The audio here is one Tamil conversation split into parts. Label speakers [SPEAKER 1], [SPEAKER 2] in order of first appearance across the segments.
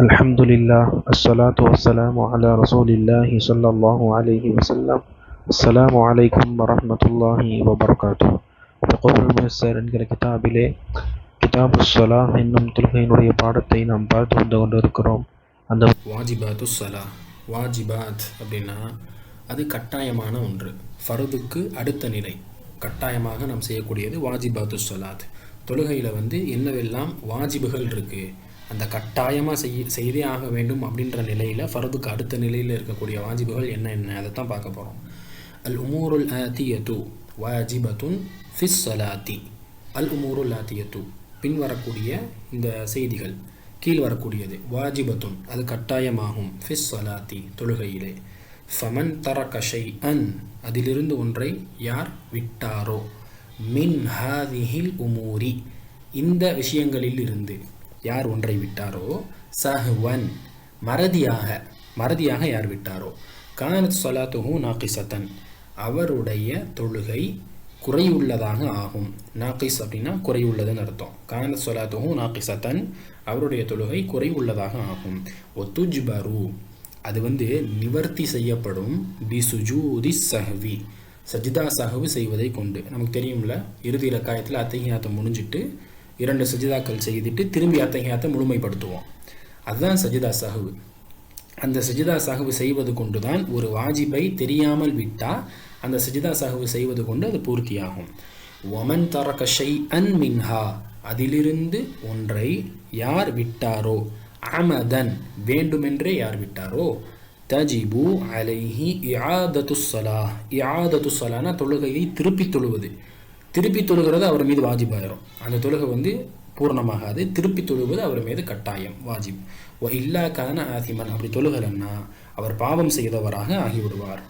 [SPEAKER 1] الحمد لله الصلاة والسلام على رسول الله صلى الله عليه وسلم السلام عليكم ورحمة الله وبركاته تقول الميسر என்கிற கிதாபிலே கிதாபு ஸலா என்னும் தொழுகையினுடைய பாடத்தை நாம் பார்த்து வந்து கொண்டிருக்கிறோம் அந்த
[SPEAKER 2] வாஜிபாத்து சலா வாஜிபாத் அப்படின்னா அது கட்டாயமான ஒன்று ஃபருதுக்கு அடுத்த நிலை கட்டாயமாக நாம் செய்யக்கூடியது வாஜிபாத்து சலாத். தொழுகையில் வந்து என்னவெல்லாம் வாஜிபுகள் இருக்குது அந்த கட்டாயமாக செய் செய்தே ஆக வேண்டும் அப்படின்ற நிலையில் ஃபருதுக்கு அடுத்த நிலையில் இருக்கக்கூடிய வாஜிபுகள் என்ன என்ன அதை தான் பார்க்க போகிறோம் அல் உமூருல் ஆத்தியத்து வாஜிபத்துன் ஃபிஸ் சலாத்தி. அல் உமூருல் ஆத்தியத்து பின்வரக்கூடிய இந்த செய்திகள் கீழ் வரக்கூடியது வாஜிபத்துன் அது கட்டாயமாகும் ஃபிஸ் சலாத்தி தொழுகையிலே. ஃபமன் தர கஷை அன் அதிலிருந்து ஒன்றை யார் விட்டாரோ? மின் ஹாதிஹில் உமூரி இந்த விஷயங்களில் இருந்து யார் ஒன்றை விட்டாரோ? சஹ்வன் மறதியாக மறதியாக யார் விட்டாரோ? கானத் சொலாத்துஹு நாக்கிசத்தன் அவருடைய தொழுகை குறையுள்ளதாக ஆகும். நாக்கிஸ் அப்படின்னா குறையுள்ளதுன்னு அர்த்தம். கானத் சொலாத்துஹு நாக்கிசத்தன் அவருடைய தொழுகை குறைவுள்ளதாக ஆகும். ஒத்துஜ்பரு அது வந்து நிவர்த்தி செய்யப்படும் பி சுஜூதி சஹவி. சஜிதா சஹவு செய்வதை கொண்டு. நமக்கு தெரியும்ல இறுதி இலக்காயத்தில் அத்தகையாத்தை முடிஞ்சிட்டு இரண்டு சஜிதாக்கள் செய்துட்டு திரும்பி அத்தகையாத்தை முழுமைப்படுத்துவோம். அதுதான் சஜிதா சஹவு. அந்த சஜிதா சஹவு செய்வது கொண்டு தான் ஒரு வாஜிபை தெரியாமல் விட்டால் அந்த சஜிதா சஹவு செய்வது கொண்டு அது பூர்த்தியாகும். ஒமன் தரக ஷை அன் மின்ஹா. அதிலிருந்து ஒன்றை யார் விட்டாரோ அமதன் வேண்டுமென்றே யார் விட்டாரோ? தஜிபு அலைஹி இயாதத்து சலா இயாதத்து சலானா தொழுகையை திருப்பி தொழுவது. திருப்பி தொழுகிறது அவர் மீது வாஜிபாயிரும் அந்த தொழுகை வந்து பூர்ணமாகாது. திருப்பி தொழுவது அவர் மீது கட்டாயம் வாஜிப். ஓ இல்லா கான ஆசிமன் அப்படி தொழுகலன்னா அவர் பாவம் செய்தவராக ஆகிவிடுவார்.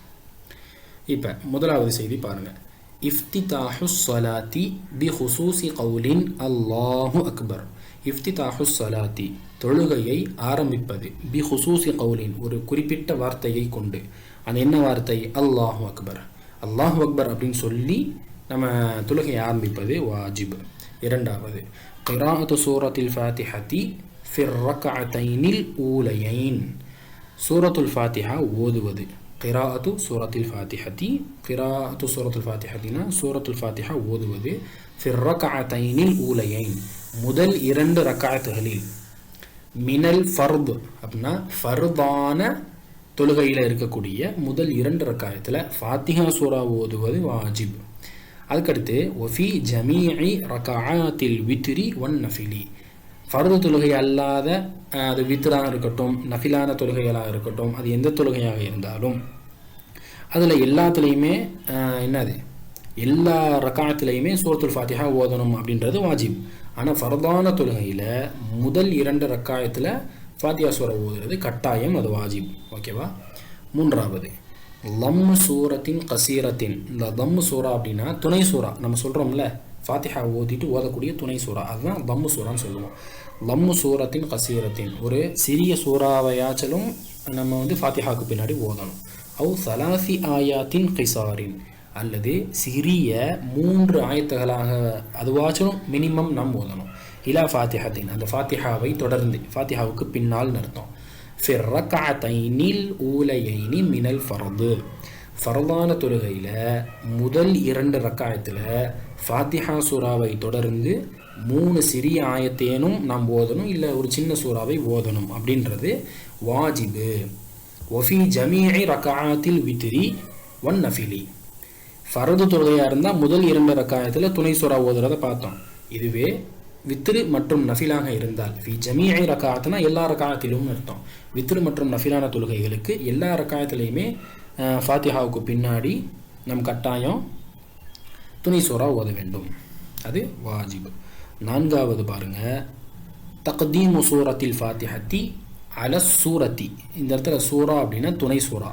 [SPEAKER 2] இப்போ முதலாவது செய்தி பாருங்கள் இஃப்திதாஹு சலாத்தி பி ஹுசூசி கவுலின் அல்லாஹு அக்பர். இஃப்திதாஹு சலாத்தி தொழுகையை ஆரம்பிப்பது. பி ஹுசூசி கவுலின் ஒரு குறிப்பிட்ட வார்த்தையை கொண்டு. அது என்ன வார்த்தை? அல்லாஹு அக்பர். அல்லாஹு அக்பர் அப்படின்னு சொல்லி நம்ம தொழுகையை ஆரம்பிப்பது வாஜிப். இரண்டாவது கிராஹத்து சூரத்தில் ஃபாத்திஹதி ஃபிர் ஊலையைன். சூரத்துல் ஃபாத்திஹா ஓதுவது. கிராத்து சூரத்தில் ஃபாத்திஹதி கிராத்து சூரத்துல் ஃபாத்திஹத்தினா சூரத்துல் ஃபாத்திஹா ஓதுவது. ஃபிர் ஊலையைன். முதல் இரண்டு ரக்காத்துகளில் மினல் ஃபர்து அப்படின்னா ஃபர்தான தொழுகையில் இருக்கக்கூடிய முதல் இரண்டு ரக்காயத்தில் ஃபாத்திஹா சூரா ஓதுவது வாஜிப். அதுக்கடுத்து ஒஃபி ஜமீஐ ரகாத்தில் வித்ரி ஒன் நஃபிலி. ஃபர்து தொழுகை அல்லாத அது வித்ராக இருக்கட்டும் நஃபிலான தொழுகைகளாக இருக்கட்டும் அது எந்த தொழுகையாக இருந்தாலும் அதில் எல்லாத்துலேயுமே என்னது? எல்லா ரக்காயத்துலேயுமே சூரத்துல் ஃபாத்திஹா ஓதணும் அப்படின்றது வாஜிப். ஆனால் ஃபர்தான தொழுகையில் முதல் இரண்டு ரக்காயத்தில் ஃபாத்தியா சூரா ஓதுறது கட்டாயம் அது வாஜிப். ஓகேவா மூன்றாவது லம்மு சூரத்தின் கசீரத்தின். இந்த தம்மு சூரா அப்படின்னா துணை சூறா. நம்ம சொல்கிறோம்ல ஃபாத்திஹா ஓதிட்டு ஓதக்கூடிய துணை சூறா. அதுதான் தம்மு சூறான்னு சொல்லுவோம். லம்மு சூரத்தின் கசீரத்தின். ஒரு சிறிய சூறாவையாச்சலும் நம்ம வந்து ஃபாத்திஹாவுக்கு பின்னாடி ஓதணும். அவு சலாசி ஆயாத்தின் கிசாரின். அல்லது சிறிய மூன்று ஆயத்துகளாக அதுவாச்சும் மினிமம் நாம் ஓதணும். இலா ஃபாத்திஹத்தின் அந்த ஃபாத்திஹாவை தொடர்ந்து ஃபாத்திஹாவுக்கு பின்னால் நிறுத்தம் ஃபிர் ரக்காத்தைனில் ஊலையைனி மினல் ஃபரது. ஃபரதான தொழுகையில் முதல் இரண்டு ரக்காயத்தில் ஃபாத்திஹா சூறாவை தொடர்ந்து மூணு சிறிய ஆயத்தேனும் நாம் ஓதணும் இல்லை ஒரு சின்ன சூறாவை ஓதணும் அப்படின்றது வாஜிபு. ஒஃபி ஜமீஐ ரக்காயத்தில் வித்திரி ஒன் நஃபிலி. ஃபரது தொழுகையாக இருந்தால் முதல் இரண்டு ரக்காயத்தில் துணை சுறா ஓதுறதை பார்த்தோம். இதுவே வித்ரு மற்றும் நஃபிலாக இருந்தால் ஃபி ஜமீஐ ரக்காயத்துனா எல்லா ரக்காயத்திலும் அர்த்தம். வித்ரு மற்றும் நஃபிலான தொழுகைகளுக்கு எல்லா ரக்காயத்துலேயுமே ஃபாத்திஹாவுக்கு பின்னாடி நம் கட்டாயம் துணி சுறா ஓத வேண்டும். அது வாஜிப். நான்காவது பாருங்க. தக்தீமு சூரத்தில் ஃபாத்திஹத்தி அல சூரத்தி. இந்த இடத்துல சூரா அப்படின்னா துணை சூறா.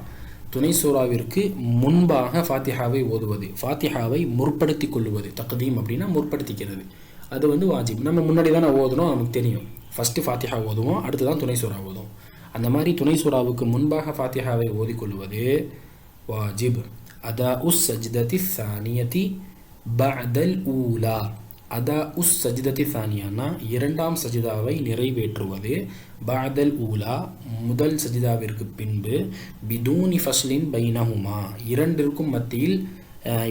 [SPEAKER 2] துணை சூறாவிற்கு முன்பாக ஃபாத்திஹாவை ஓதுவது. ஃபாத்திஹாவை முற்படுத்தி கொள்ளுவது தக்தீம் அப்படின்னா முற்படுத்திக்கிறது. அது வந்து வாஜிப். நம்ம முன்னாடி தானே ஓதணும் நமக்கு தெரியும். ஃபஸ்ட்டு ஃபாத்திஹா ஓதுவோம் அடுத்து தான் துணை சூறா ஓதுவோம். அந்த மாதிரி துணை சூறாவுக்கு முன்பாக ஃபாத்திஹாவை ஓதிக்கொள்வது வாஜிப். அதா உஸ் சஜ்ததி சானியதி பஅதல் ஊலா. அதா உஸ் சஜிதத்தி தானியானா இரண்டாம் சஜிதாவை நிறைவேற்றுவது பாதல் ஊலா முதல் சஜிதாவிற்கு பின்பு பிதூனி ஃபஸ்லின் பைனஹுமா. இரண்டிற்கும் மத்தியில்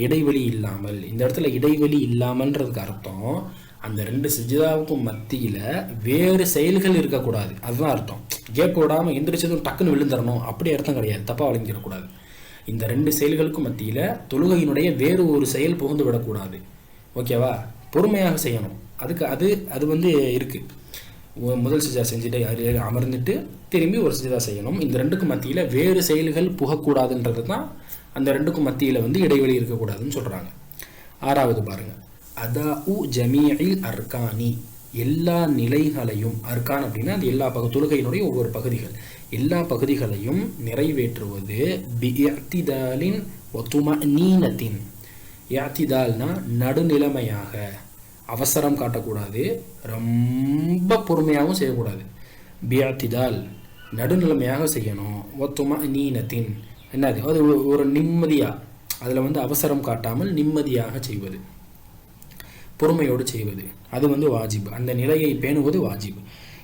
[SPEAKER 2] இடைவெளி இல்லாமல் இந்த இடத்துல இடைவெளி இல்லாமல்ன்றதுக்கு அர்த்தம் அந்த ரெண்டு சஜிதாவுக்கும் மத்தியில் வேறு செயல்கள் இருக்கக்கூடாது. அதுதான் அர்த்தம். கேப் விடாமல் எந்திரிச்சதும் டக்குன்னு விழுந்துடணும் அப்படி அர்த்தம் கிடையாது. தப்பாக வழங்கிடக்கூடாது. இந்த ரெண்டு செயல்களுக்கும் மத்தியில் தொழுகையினுடைய வேறு ஒரு செயல் புகுந்து விடக்கூடாது. ஓகேவா? பொறுமையாக செய்யணும். அதுக்கு அது அது வந்து இருக்குது முதல் சிஜா செஞ்சுட்டு அது அமர்ந்துட்டு திரும்பி ஒரு சிஜா செய்யணும். இந்த ரெண்டுக்கும் மத்தியில் வேறு செயல்கள் புகக்கூடாதுன்றது தான் அந்த ரெண்டுக்கும் மத்தியில் வந்து இடைவெளி இருக்கக்கூடாதுன்னு சொல்கிறாங்க ஆறாவது பாருங்கள் அதா உ ஜமீஇல் அர்கானி. எல்லா நிலைகளையும் அர்கான் அப்படின்னா அது எல்லா பகு தொழுகையினுடைய ஒவ்வொரு பகுதிகள். எல்லா பகுதிகளையும் நிறைவேற்றுவது பிஇஅ்திதாலின் ஒத்தும நீனத்தின் யாத்திதால்னா நடுநிலைமையாக. அவசரம் காட்டக்கூடாது. ரொம்ப பொறுமையாகவும் செய்யக்கூடாது. பியாத்திதால் நடுநிலைமையாக செய்யணும். ஒத்துமா நீனத்தின். என்னது? அது ஒரு- நிம்மதியாக அதில் வந்து அவசரம் காட்டாமல் நிம்மதியாக செய்வது. பொறுமையோடு செய்வது. அது வந்து வாஜிப். அந்த நிலையை பேணுவது வாஜிப்.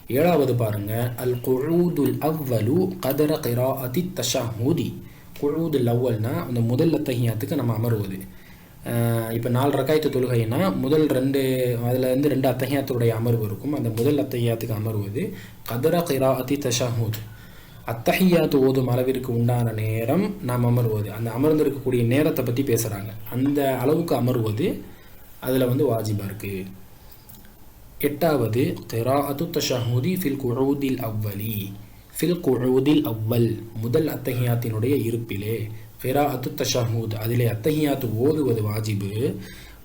[SPEAKER 2] ஏழாவது பாருங்க. அல் குழூதுல் அவ்வலு கதர தஷா மோதி குழூதுல் அவ்வல்னா அந்த முதல் அத்தஹியாத்துக்கு நம்ம அமருவது. இப்போ நாலு ரக்காயத்து தொழுகைனா முதல் ரெண்டு அதில் வந்து ரெண்டு அத்தகையாத்துடைய அமர்வு இருக்கும். அந்த முதல் அத்தஹியாத்துக்கு அமருவது கதர அதி தஷஹூத். அத்தகையாத்து ஓதும் அளவிற்கு உண்டான நேரம் நாம் அமர்வது. அந்த அமர்ந்திருக்கக்கூடிய நேரத்தை பற்றி பேசுகிறாங்க அந்த அளவுக்கு அமர்வது அதில் வந்து வாஜிபாக இருக்குது எட்டாவது கிராஅத்து தஷஹூதி ஃபில் குழூதில் அவ்வலி. ஃபில் குழூதில் அவ்வல். முதல் அத்தகையாத்தினுடைய இருப்பிலே கிராஅத்து தஷஹூத். அதிலே அத்தஹியாத்து ஓதுவது வாஜிபு.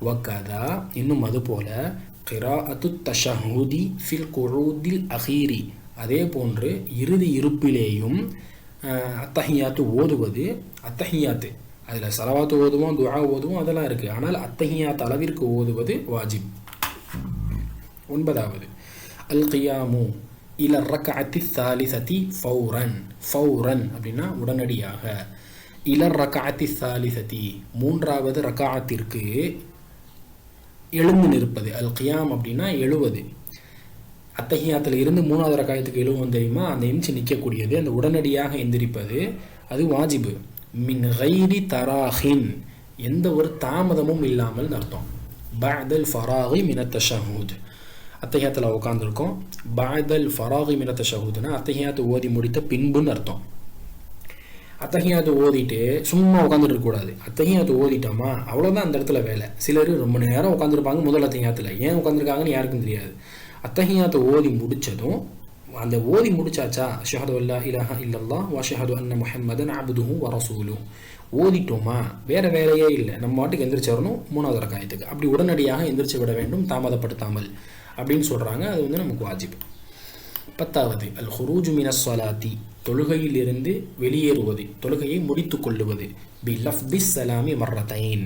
[SPEAKER 2] வக்கதா. இன்னும் அதுபோல கிராஅத்து தஷஹூதி ஃபில் குரூதில் அஹீரி. அதே போன்று இறுதி இருப்பிலேயும் அத்தஹியாத்து ஓதுவது அத்தஹியாத்து அதில் சலவாத்து ஓதுவோம் துவா ஓதுவோம் அதெல்லாம் இருக்குது ஆனால் அத்தஹியாத் அளவிற்கு ஓதுவது வாஜிப். ஒன்பதாவது. அல் கியாமு இல ரக்காத்தி சாலிசதி ஃபௌரன். ஃபௌரன் அப்படின்னா உடனடியாக. இல ரகாத்தி சாலிசதி. மூன்றாவது ரகாத்திற்கு எழுந்து நிற்பது. அல் கியாம் அப்படின்னா எழுவது. அத்தகையாத்தில் இருந்து மூணாவது ரகாயத்துக்கு எழுவோம் தெரியுமா? அந்த எந்திச்சு நிற்கக்கூடியது அந்த உடனடியாக எந்திரிப்பது அது வாஜிபு. மின் ஹைரி தராஹின். எந்த ஒரு தாமதமும் இல்லாமல் அர்த்தம். பாதல் ஃபராகி மினத்த ஷஹூத் அத்தகையாத்தில் உட்காந்துருக்கோம் பாதல் ஃபராகி மினத்த ஷஹூத்னா அத்தகையாத்து ஓதி முடித்த பின்புன்னு அர்த்தம். அத்தகையாத்து ஓதிட்டு சும்மா உட்காந்துட்டு இருக்கக்கூடாது. அது ஓதிட்டோமா அவ்வளோதான் அந்த இடத்துல வேலை. சிலர் ரொம்ப நேரம் உட்காந்துருப்பாங்க முதல் அத்தகையாத்தில் ஏன் உட்காந்துருக்காங்கன்னு யாருக்கும் தெரியாது. அத்தகையாத்தை ஓதி முடித்ததும் அந்த ஓதி முடிச்சாச்சா ஷஹது அல்லா இலஹா இல்லல்லா வா ஷஹது அன்ன முஹம்மதன் அபுதுஹு வரசூலும் ஓதிட்டோமா? வேற வேலையே இல்லை. நம்ம பாட்டுக்கு எந்திரிச்சு வரணும் மூணாவது ரக்காயத்துக்கு. அப்படி உடனடியாக எந்திரிச்சு விட வேண்டும் தாமதப்படுத்தாமல் அப்படின்னு சொல்கிறாங்க அது வந்து நமக்கு வாஜிப். பத்தாவது அல் ஹுரூஜு மினஸ் தொழுகையில் தொழுகையிலிருந்து வெளியேறுவது தொழுகையை முடித்து கொள்ளுவது. பி லஃப்தி சலாமி மர்ரதைன்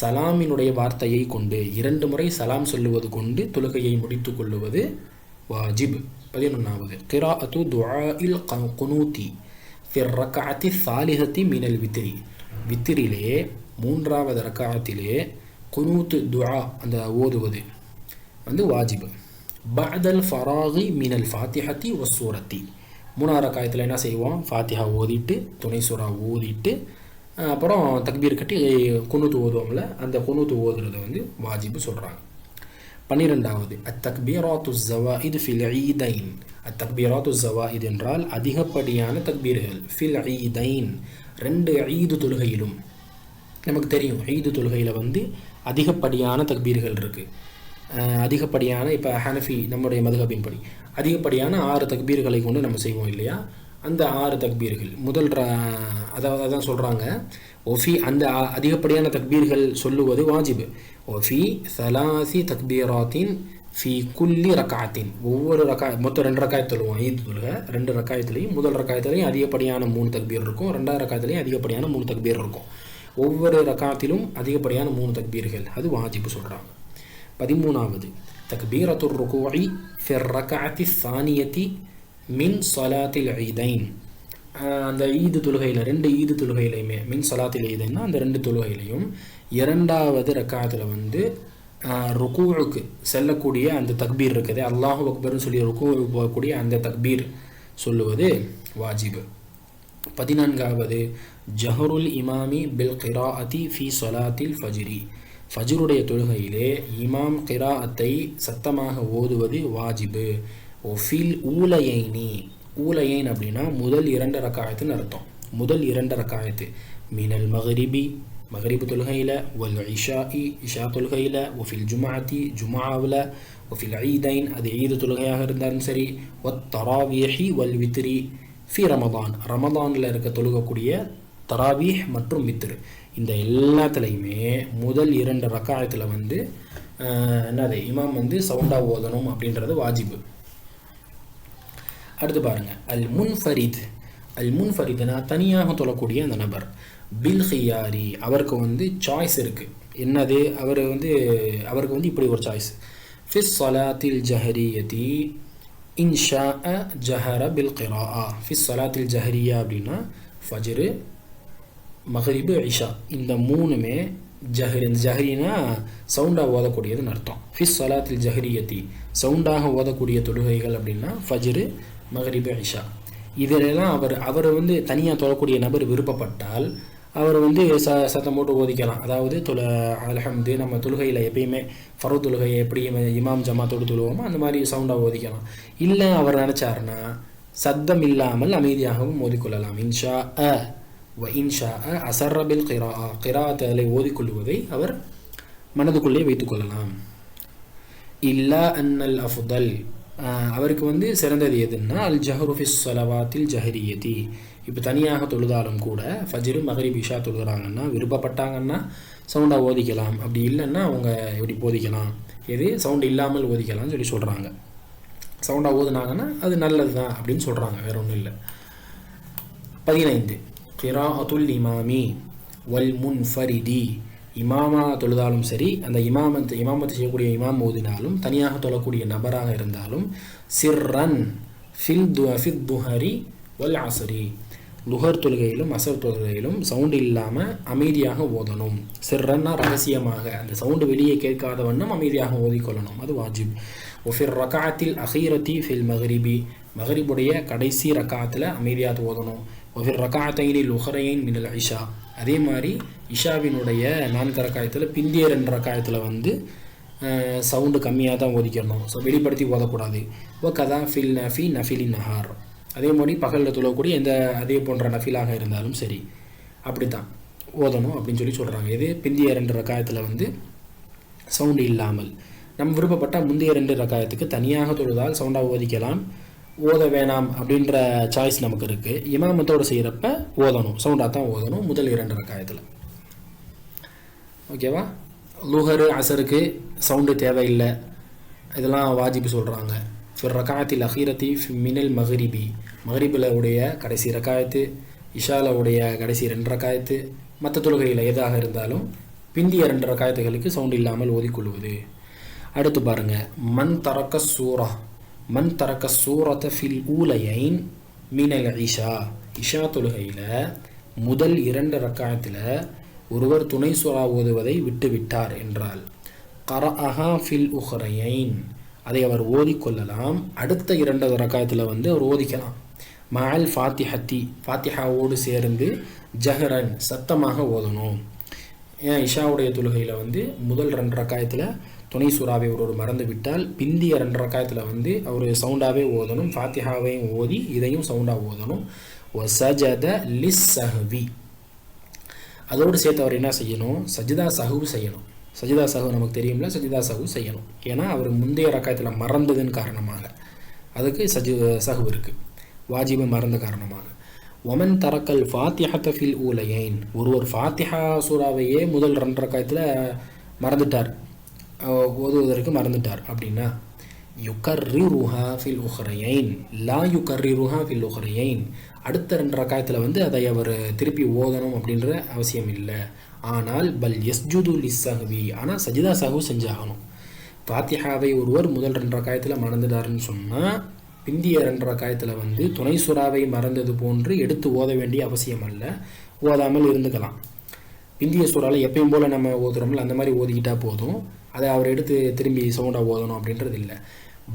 [SPEAKER 2] சலாமினுடைய வார்த்தையை கொண்டு இரண்டு முறை சலாம் சொல்லுவது கொண்டு தொழுகையை முடித்து கொள்ளுவது வாஜிப். பதினொன்றாவது கிராஅத்து துஆஇல் குனூத்தி ஃபிர் ரக்அத்தி சாலிஹத்தி மினல் வித்திரி வித்திரிலே மூன்றாவது ரக்காத்திலே குனூத்து துஆ அந்த ஓதுவது வந்து வாஜிப். பஅதல் ஃபராகி மினல் ஃபாத்திஹத்தி ஒசூரத்தி மூணாவது ரக்காயத்தில் என்ன செய்வோம்? ஃபாத்திஹா ஓதிட்டு துணை சுறா ஓதிட்டு அப்புறம் தக்பீர் கட்டி குனூத்து ஓதுவோம்ல அந்த குனூத்து ஓதுறதை வந்து வாஜிபு சொல்கிறாங்க பன்னிரெண்டாவது அத்தக்பீராத்து இது ஃபில் ஈதைன். அத்தக்பீராத்து இது என்றால் அதிகப்படியான தக்பீர்கள் ஃபில் ஈதைன். ரெண்டு ஈது தொழுகையிலும் நமக்கு தெரியும் ஈது தொழுகையில் வந்து அதிகப்படியான தக்பீர்கள் இருக்குது அதிகப்படியான இப்போ ஹனஃபி நம்முடைய மதுகபின்படி அதிகப்படியான ஆறு தக்பீர்களை கொண்டு நம்ம செய்வோம் இல்லையா? அந்த ஆறு தக்பீர்கள். முதல் அதாவது அதான் சொல்கிறாங்க ஒஃபி அந்த அதிகப்படியான தக்பீர்கள் சொல்லுவது வாஜிபு. ஒஃபி சலாசி தக்பீராத்தின் ஃபி குல்லி ரக்காத்தின். ஒவ்வொரு ரக்கா மொத்தம் ரெண்டு ரக்காயத் சொல்லுவோம் ஈத் தொழுக ரெண்டு ரக்காயத்துலையும் முதல் ரக்காயத்துலையும் அதிகப்படியான மூணு தக்பீர் இருக்கும். ரெண்டாவது ரக்காயத்துலையும் அதிகப்படியான மூணு தக்பீர் இருக்கும். ஒவ்வொரு ரக்காத்திலும் அதிகப்படியான மூணு தக்பீர்கள். அது வாஜிபு சொல்கிறாங்க பதிமூணாவது தக்பீரத்து ருக்குஇ ஃபிர் ரக்அத்தி சானியத்தி மின் சலாத்தில் ஐதைன் அந்த ஈது தொழுகையில் ரெண்டு ஈது தொழுகையிலையுமே மின் சலாத்தில் ஈதைன்னா அந்த ரெண்டு தொழுகையிலையும் இரண்டாவது ரக்காத்தில் வந்து ருக்கூவுக்கு செல்லக்கூடிய அந்த தக்பீர் இருக்குது. அல்லாஹு அக்பர்னு சொல்லி ருக்கூவுக்கு போகக்கூடிய அந்த தக்பீர் சொல்லுவது வாஜிபு. பதினான்காவது ஜஹருல் இமாமி பில் கிராஅதி ஃபி சொலாத்தில் ஃபஜ்ரி. ஃபஜ்ருடைய தொழுகையிலே இமாம் கிராஅத்தை சத்தமாக ஓதுவது வாஜிபு. ஒஃபில் ஊலையைனி. ஊலையைன் அப்படின்னா முதல் இரண்டு ரக்காயத்துன்னு அர்த்தம். முதல் இரண்டு ரக்காயத்து. மினல் மகரிபி மகரிபு தொழுகையில் ஒல் இஷா இ இஷா தொழுகையில் ஒஃபில் ஜுமாத்தி ஜுமாவில் ஒஃபில் ஈதைன் அது ஈது தொழுகையாக இருந்தாலும் சரி. ஒத் தராவியஹி வல் வித்ரி. ஃபி ரமதான். ரமதானில் இருக்க தொழுகக்கூடிய தராவீஹ் மற்றும் மித்ரு இந்த எல்லாத்துலேயுமே முதல் இரண்டு ரக்காயத்தில் வந்து என்னது இமாம் வந்து சவுண்டாக ஓதணும் அப்படின்றது வாஜிபு. அடுத்து பாருங்க. அல் முன்ஃபரித். அல் முன்ஃபரித்னா தனியாக தொழக்கூடிய அந்த நபர். பில் ஹியாரி. அவருக்கு வந்து சாய்ஸ் இருக்குது என்னது அவர் வந்து அவருக்கு வந்து இப்படி ஒரு சாய்ஸ். ஃபிஸ் சலாத்தில் ஜஹரியதி இன்ஷா ஜஹர பில் கிரா ஃபிஸ் சலாத்தில் ஜஹரியா அப்படின்னா ஃபஜ்ரு மஹரிபு இஷா. இந்த மூணுமே ஜஹரி இந்த ஜஹரினா சவுண்டாக ஓதக்கூடியதுன்னு அர்த்தம். ஃபிஸ் சலாத்தில் ஜஹரியத்தி. சவுண்டாக ஓதக்கூடிய தொழுகைகள் அப்படின்னா ஃபஜ்ரு மஹரிபு இஷா. இதிலெல்லாம் அவர் அவர் வந்து தனியாக தொழக்கூடிய நபர் விருப்பப்பட்டால் அவர் வந்து ச சத்தம் போட்டு ஓதிக்கலாம். அதாவது தொல அலஹம்து நம்ம தொழுகையில் எப்பயுமே ஃபரோ தொழுகையை எப்படி இமாம் ஜமாத்தோடு தொழுவோமோ அந்த மாதிரி சவுண்டாக ஓதிக்கலாம். இல்லை அவர் நினச்சாருன்னா சத்தம் இல்லாமல் அமைதியாகவும் ஓதிக்கொள்ளலாம். இன்ஷா அ. இன்ஷா அசர்ரபில் கிரா கிராத்தலை ஓதிக்கொள்வதை அவர் மனதுக்குள்ளே வைத்துக்கொள்ளலாம் இல்லா அன்னல் அஃதல். அவருக்கு வந்து சிறந்தது எதுன்னா அல் ஜஹருஃபிஸ் சலவாத்தில் ஜஹரியதி. இப்போ தனியாக தொழுதாலும் கூட ஃபஜ்ரு மகரிப் இஷா தொழுகிறாங்கன்னா விருப்பப்பட்டாங்கன்னா சவுண்டாக ஓதிக்கலாம். அப்படி இல்லைன்னா அவங்க எப்படி ஓதிக்கலாம் எது சவுண்ட் இல்லாமல் ஓதிக்கலாம்னு சொல்லி சொல்கிறாங்க சவுண்டாக ஓதுனாங்கன்னா அது நல்லது தான் அப்படின்னு சொல்கிறாங்க வேற ஒன்றும் இல்லை. பதினைந்து. கிராஅத்துல் இமாமி வல் முன்ஃபரிதி. இமாமா தொழுதாலும் சரி அந்த இமாமத்தை இமாமத்தை செய்யக்கூடிய இமாம் ஓதினாலும் தனியாக தொழக்கூடிய நபராக இருந்தாலும் சிர்ரன் ஃபில் து ஃபித் துஹரி வல் அசரி. லுஹர் தொழுகையிலும் அசர் தொழுகையிலும் சவுண்டு இல்லாமல் அமைதியாக ஓதணும். சிர்ரன்னா ரகசியமாக அந்த சவுண்டு வெளியே கேட்காத வண்ணம் அமைதியாக ஓதிக்கொள்ளணும். அது வாஜிப். ஒஃபிர் ரகாத்தில் அஹீரத்தி ஃபில் மஹரிபி. மஹரிபுடைய கடைசி ரக்காத்தில் அமைதியாக ஓதணும். ஒவ்வொரு ரகாத்தைனில் உஹரையின் மினல் ஐஷா அதே மாதிரி இஷாவினுடைய நான்கு ரக்காயத்தில் பிந்திய ரெண்டு ரக்காயத்தில் வந்து சவுண்டு கம்மியாக தான் ஓதிக்கணும் ஸோ வெளிப்படுத்தி ஓதக்கூடாது. ஓ கதா ஃபில் நஃபி நஃபிலி நஹார். அதே மாதிரி பகலில் துளக்கூடிய எந்த அதே போன்ற நஃபிலாக இருந்தாலும் சரி அப்படி தான் ஓதணும் அப்படின்னு சொல்லி சொல்கிறாங்க இது பிந்திய ரெண்டு ரக்காயத்தில் வந்து சவுண்டு இல்லாமல். நம் விருப்பப்பட்டால் முந்தைய ரெண்டு ரக்காயத்துக்கு தனியாக தொழுதால் சவுண்டாக ஓதிக்கலாம். ஓத வேணாம் அப்படின்ற சாய்ஸ் நமக்கு இருக்குது இமாமத்தோடு செய்கிறப்ப ஓதணும். சவுண்டாக தான் ஓதணும் முதல் இரண்டு ரக்காயத்தில். ஓகேவா லூஹரு அசருக்கு சவுண்டு தேவையில்லை. இதெல்லாம் வாஜிப்பு சொல்கிறாங்க ஃபிர் ரக்காயத்தில் அஹீரத்தி மினல் மஹரிபி மஹரிபில் உடைய கடைசி ரக்காயத்து இஷால உடைய கடைசி ரெண்டு ரக்காயத்து மற்ற தொழுகையில் எதாக இருந்தாலும் பிந்திய ரெண்டு ரக்காயத்துகளுக்கு சவுண்ட் இல்லாமல் ஓதிக்கொள்வது. அடுத்து பாருங்கள் மண் தரக்க சூரா. மண் தரக்க சூரத்தை ஃபில் ஊலையைன் மீனல் இஷா இஷா தொழுகையில் முதல் இரண்டு ரக்காயத்தில் ஒருவர் துணை சுறா ஓதுவதை விட்டுவிட்டார் என்றால் கர அஹா ஃபில் உஹரையைன் அதை அவர் ஓதிக்கொள்ளலாம் அடுத்த இரண்டு ரக்காயத்தில் வந்து அவர் ஓதிக்கலாம். மால் ஃபாத்திஹத்தி. ஃபாத்திஹாவோடு சேர்ந்து ஜஹரன் சத்தமாக ஓதணும். ஏன் இஷாவுடைய தொழுகையில் வந்து முதல் ரெண்டு ரக்காயத்தில் துணை சூறாவை ஒருவர் மறந்து விட்டால் பிந்திய ரெண்டு ரக்காயத்தில் வந்து அவர் சவுண்டாகவே ஓதணும் ஃபாத்திஹாவையும் ஓதி இதையும் சவுண்டாக ஓதணும். சஜத லிஸ் சஹவி அதோடு சேர்த்து அவர் என்ன செய்யணும்? சஜிதா சஹு செய்யணும். சஜிதா சஹு நமக்கு தெரியும்ல? சஜிதா சஹு செய்யணும். ஏன்னா அவர் முந்தைய ரக்காயத்தில் மறந்ததன் காரணமாக. அதுக்கு சஜி சஹு இருக்குது வாஜிபை மறந்த காரணமாக. ஒமன் தரக்கல் ஃபாத்திஹத்த ஃபில் ஊலையைன். ஒருவர் ஃபாத்திஹா சூறாவையே முதல் ரெண்டரை காயத்தில் மறந்துட்டார். ஓதுவதற்கு மறந்துட்டார். அப்படின்னா யுக்கர்ரி ருஹா ஃபில் உஹரையைன். லா யுக்கர்ரி ருஹா ஃபில் உஹரையைன். அடுத்த ரெண்டு ரக்காயத்தில் வந்து அதை அவர் திருப்பி ஓதணும் அப்படின்ற அவசியம் இல்லை. ஆனால் பல் எஸ்ஜுது லிஸ்ஸஹவி. ஆனால் சஜிதா சாஹு செஞ்சாகணும். ஃபாத்திஹாவை ஒருவர் முதல் ரெண்டு ரக்காயத்தில் மறந்துட்டாருன்னு சொன்னால் பிந்திய ரெண்டு ரக்காயத்தில் வந்து துணை சுறாவை மறந்தது போன்று எடுத்து ஓத வேண்டிய அவசியம் அல்ல. ஓதாமல் இருந்துக்கலாம். இந்திய சூறால எப்பயும் போல் நம்ம ஓதுறோம்ல அந்த மாதிரி ஓதிக்கிட்டால் போதும். அதை அவர் எடுத்து திரும்பி சவுண்டாக ஓதணும் அப்படின்றது இல்லை.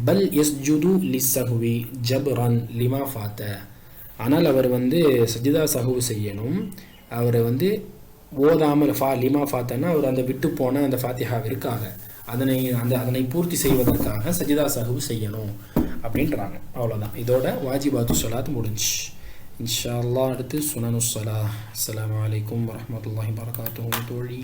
[SPEAKER 2] பல் எஸ் ஜுது லி சஹுவி ஜப்ரன் லிமா ஃபாத்த. ஆனால் அவர் வந்து சஜிதா சஹுவு செய்யணும். அவர் வந்து ஓதாமல் ஃபா லிமா ஃபாத்தன்னா அவர் அந்த விட்டு போன அந்த ஃபாத்திஹாவிற்காக. அதனை அந்த அதனை பூர்த்தி செய்வதற்காக சஜிதா சஹுவு செய்யணும் அப்படின்றாங்க. அவ்வளோதான் இதோட வாஜிபாத்து சொலாத் முடிஞ்சு. இன்ஷா அல்லாஹ் அடுத்து சுனனு சலா அஸ்ஸலாமு அலைக்கும் வரஹ்மத்துல்லாஹி வரகாத்துஹு தோழி.